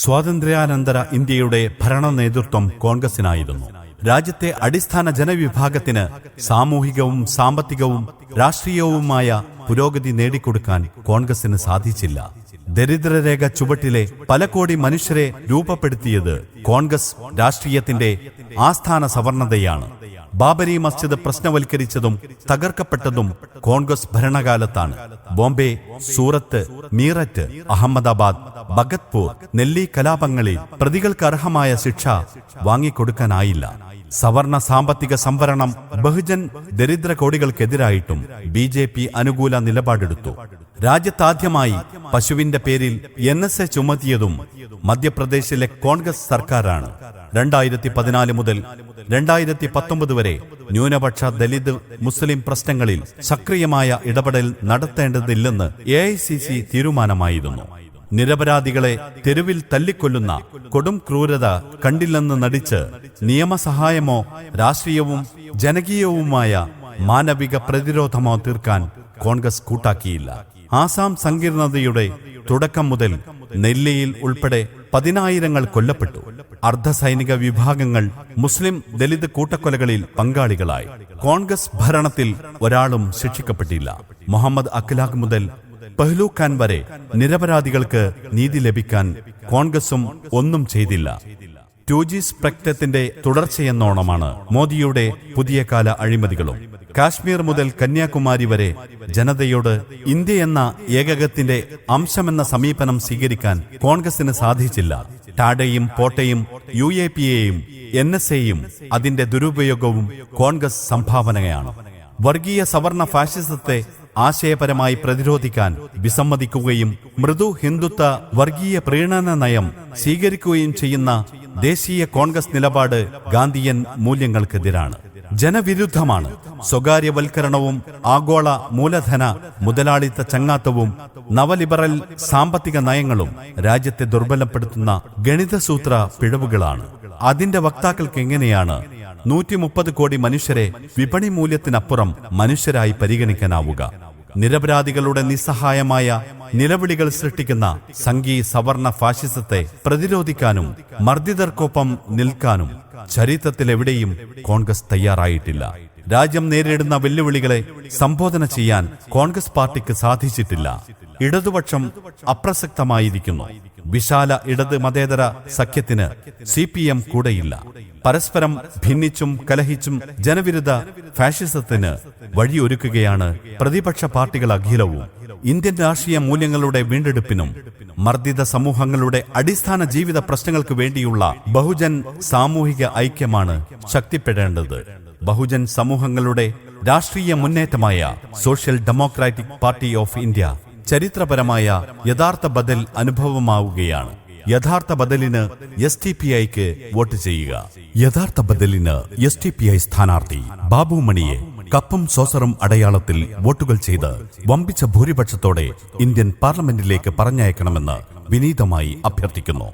സ്വാതന്ത്ര്യാനന്തര ഇന്ത്യയുടെ ഭരണ നേതൃത്വം കോൺഗ്രസിനായിരുന്നു. രാജ്യത്തെ അടിസ്ഥാന ജനവിഭാഗത്തിന് സാമൂഹികവും സാമ്പത്തികവും രാഷ്ട്രീയവുമായ പുരോഗതി നേടിക്കൊടുക്കാൻ കോൺഗ്രസിന് സാധിച്ചില്ല. ദരിദ്രരേഖ ചുവട്ടിലെ പല കോടി മനുഷ്യരെ രൂപപ്പെടുത്തിയത് കോൺഗ്രസ് രാഷ്ട്രീയത്തിന്റെ ആസ്ഥാന സവർണതയാണ്. ബാബരി മസ്ജിദ് പ്രശ്നവൽക്കരിച്ചതും തകർക്കപ്പെട്ടതും കോൺഗ്രസ് ഭരണകാലത്താണ്. ബോംബെ സൂറത്ത് മീററ്റ് അഹമ്മദാബാദ് ഭഗത്പൂർ നെല്ലി കലാപങ്ങളിൽ പ്രതികൾക്ക് അർഹമായ ശിക്ഷ വാങ്ങിക്കൊടുക്കാനായില്ല. സവർണ സാമ്പത്തിക സംവരണം ബഹുജൻ ദരിദ്ര കോടികൾക്കെതിരായിട്ടും ബി അനുകൂല നിലപാടെടുത്തു. രാജ്യത്താദ്യമായി പശുവിന്റെ പേരിൽ എൻ എസ് എ ചുമത്തിയതും മധ്യപ്രദേശിലെ കോൺഗ്രസ് സർക്കാരാണ്. രണ്ടായിരത്തി പതിനാല് മുതൽ രണ്ടായിരത്തി പത്തൊമ്പത് വരെ ന്യൂനപക്ഷ ദലിത് മുസ്ലിം പ്രശ്നങ്ങളിൽ സക്രിയമായ ഇടപെടൽ നടത്തേണ്ടതില്ലെന്ന് എ തീരുമാനമായിരുന്നു. നിരപരാധികളെ തെരുവിൽ തല്ലിക്കൊല്ലുന്ന കൊടും ക്രൂരത കണ്ടില്ലെന്ന് നടിച്ച് നിയമസഹായമോ രാഷ്ട്രീയവും ജനകീയവുമായ മാനവിക പ്രതിരോധമോ തീർക്കാൻ കോൺഗ്രസ് കൂട്ടാക്കിയില്ല. ആസാം സങ്കീർണതയുടെ തുടക്കം മുതൽ നെല്ലിയിൽ ഉൾപ്പെടെ പതിനായിരങ്ങൾ കൊല്ലപ്പെട്ടു. അർദ്ധസൈനിക വിഭാഗങ്ങൾ മുസ്ലിം ദലിത് കൂട്ടക്കൊലകളിൽ പങ്കാളികളായി. കോൺഗ്രസ് ഭരണത്തിൽ ഒരാളും ശിക്ഷിക്കപ്പെട്ടില്ല. മുഹമ്മദ് അഖ്ലാഖ് മുതൽ പെഹ്ലു ഖാൻ വരെ നിരപരാധികൾക്ക് നീതി ലഭിക്കാൻ കോൺഗ്രസും ഒന്നും ചെയ്തില്ല. ടു ജി സ്പെക്ടത്തിന്റെ തുടർച്ചയെന്നോണമാണ് മോദിയുടെ പുതിയ കാല അഴിമതികളും. കാശ്മീർ മുതൽ കന്യാകുമാരി വരെ ജനതയോട് ഇന്ത്യ എന്ന ഏകകത്തിന്റെ അംശമെന്ന സമീപനം സ്വീകരിക്കാൻ കോൺഗ്രസിന് സാധിച്ചില്ല. ടാഡയും പോട്ടയും യു എ പി എയും എൻ എസ് എയും അതിന്റെ ദുരുപയോഗവും കോൺഗ്രസ് സംഭാവനയാണ്. വർഗീയ സവർണ ഫാഷിസത്തെ ആശയപരമായി പ്രതിരോധിക്കാൻ വിസമ്മതിക്കുകയും മൃദു ഹിന്ദുത്വ വർഗീയ പ്രീണന നയം സ്വീകരിക്കുകയും ചെയ്യുന്ന ദേശീയ കോൺഗ്രസ് നിലപാട് ഗാന്ധിയൻ മൂല്യങ്ങൾക്കെതിരാണ്. ജനവിരുദ്ധമാണ്. സ്വകാര്യവൽക്കരണവും ആഗോള മൂലധന മുതലാളിത്ത ചങ്ങാത്തവും നവലിബറൽ സാമ്പത്തിക നയങ്ങളും രാജ്യത്തെ ദുർബലപ്പെടുത്തുന്ന ഗണിതസൂത്ര പിഴവുകളാണ്. അതിന്റെ വക്താക്കൾക്ക് എങ്ങനെയാണ് നൂറ്റി മുപ്പത് കോടി മനുഷ്യരെ വിപണി മൂല്യത്തിനപ്പുറം മനുഷ്യരായി പരിഗണിക്കാനാവുക? നിരപരാധികളുടെ നിസ്സഹായമായ നിലവിളികൾ സൃഷ്ടിക്കുന്ന സംഗീ സവർണ ഫാഷിസത്തെ പ്രതിരോധിക്കാനും മർദ്ദിതർക്കൊപ്പം നിൽക്കാനും ചരിത്രത്തിലെവിടെയും കോൺഗ്രസ് തയ്യാറായിട്ടില്ല. രാജ്യം നേരിടുന്ന വെല്ലുവിളികളെ സംബോധന ചെയ്യാൻ കോൺഗ്രസ് പാർട്ടിക്ക് സാധിച്ചിട്ടില്ല. ഇടതുപക്ഷം അപ്രസക്തമായിരിക്കുന്നു. വിശാല ഇടത് മതേതര സഖ്യത്തിന് സി പി എം കൂടെയില്ല. പരസ്പരം ഭിന്നിച്ചും കലഹിച്ചും ജനവിരുദ്ധ ഫാഷിസത്തിന് വഴിയൊരുക്കുകയാണ് പ്രതിപക്ഷ പാർട്ടികൾ അഖിലവും. ഇന്ത്യൻ രാഷ്ട്രീയ മൂല്യങ്ങളുടെ വീണ്ടെടുപ്പിനും മർദ്ദിത സമൂഹങ്ങളുടെ അടിസ്ഥാന ജീവിത പ്രശ്നങ്ങൾക്ക് വേണ്ടിയുള്ള ബഹുജൻ സാമൂഹിക ഐക്യമാണ് ശക്തിപ്പെടേണ്ടത്. ബഹുജൻ സമൂഹങ്ങളുടെ രാഷ്ട്രീയ മുന്നേറ്റമായ social democratic party of India ചരിത്രപരമായ യഥാർത്ഥ ബദൽ അനുഭവമാവുകയാണ്. യഥാർത്ഥ ബദലിന് എസ് ടി പി ഐക്ക് വോട്ട് ചെയ്യുക. യഥാർത്ഥ ബദലിന് എസ് ടി പി ഐ സ്ഥാനാർത്ഥി ബാബു മണിയെ കപ്പും സോസറും അടയാളത്തിൽ വോട്ടുകൾ ചെയ്ത് വമ്പിച്ച ഭൂരിപക്ഷത്തോടെ ഇന്ത്യൻ പാർലമെന്റിലേക്ക് പറഞ്ഞയക്കണമെന്ന് വിനീതമായി അഭ്യർത്ഥിക്കുന്നു.